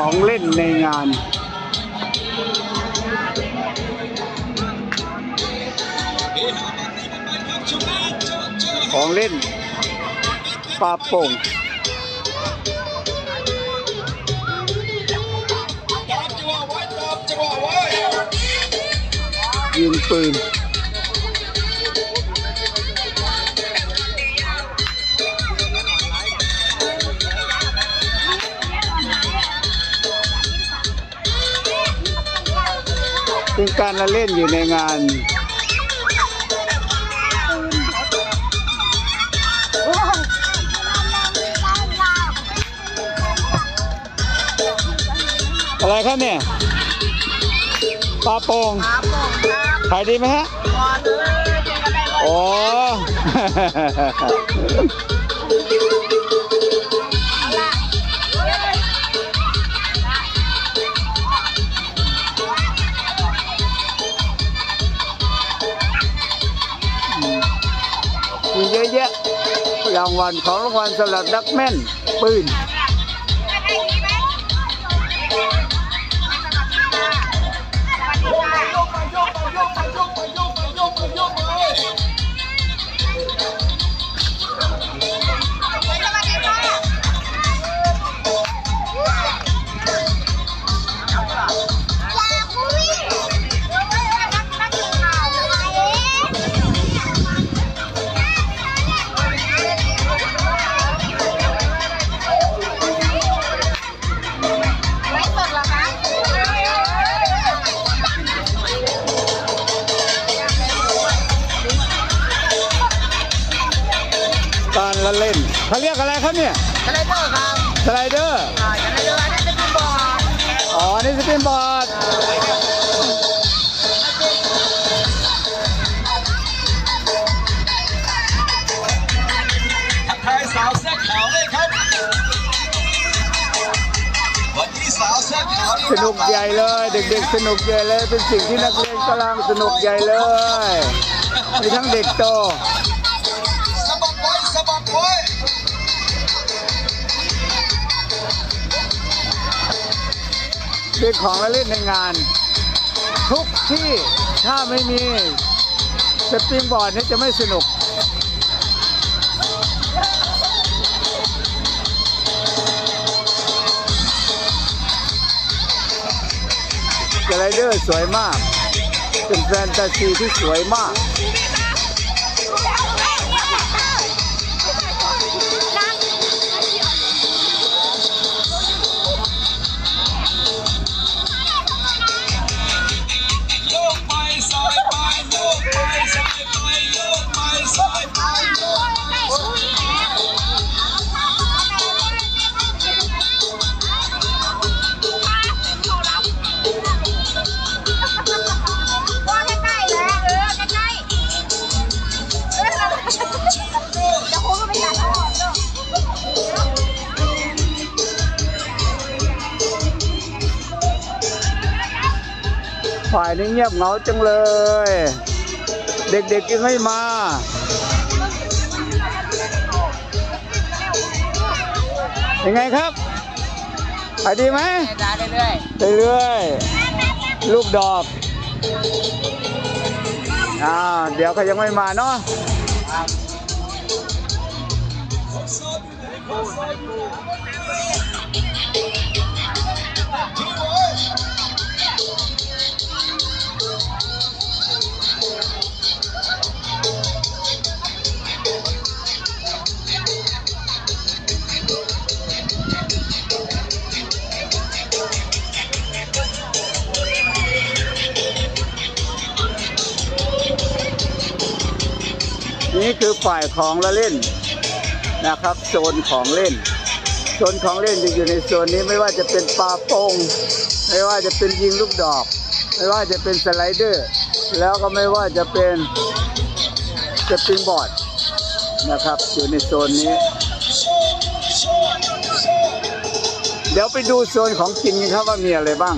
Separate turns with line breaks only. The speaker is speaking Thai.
ของเล่นในงาน ของเล่นปลาโป่งยิงปืน เป็นการละเล่นอยู่ในงานอะไรครับเนี่ยปลาโป่งขายดีไหมฮะโอ้ เยอะแยะรางวัลของรางวัลสำหรับนักแม่นปืน ละเล่นเขาเรียกอะไรครับเนี่ย
สไลเดอร์ครับ
สไลเดอร์
อ่าสไลเดอร์อันนี้เป็นบอร์ด
อ๋อนี่สปินบอร์ด
ทักทายสาวเสื้อขาวเลยครับ วันนี้สาวเสื้อขาวนี่
สนุกใหญ่เลย เด็กๆสนุกใหญ่เลยเป็นสิ่งที่นักเรียนกำลังสนุกใหญ่เลยมีทั้งเด็กโต เป็นของละเล่นในงาน ทุกที่ถ้าไม่มีสปริงบอร์ดนี่จะไม่สนุก สไลเดอร์สวยมาก เป็นแฟนตาซีที่สวยมาก ฝ่ายนี้เงียบเหงาจังเลย เด็กๆยังไม่มา ยังไงครับขายดีไหม
ได้เรื่อย
เรื่อยๆลูกดอกอ่าเดี๋ยวเขายังไม่มาเนาะ นี่คือฝ่ายของละเล่นนะครับโซนของเล่นโซนของเล่นจะอยู่ในโซนนี้ไม่ว่าจะเป็นปลาโป่งไม่ว่าจะเป็นยิงลูกดอก ไม่ว่าจะเป็นสไลเดอร์ แล้วก็ไม่ว่าจะเป็นสปริงบอร์ดนะครับอยู่ในโซนนี้ เดี๋ยวไปดูโซนของกินครับว่ามีอะไรบ้าง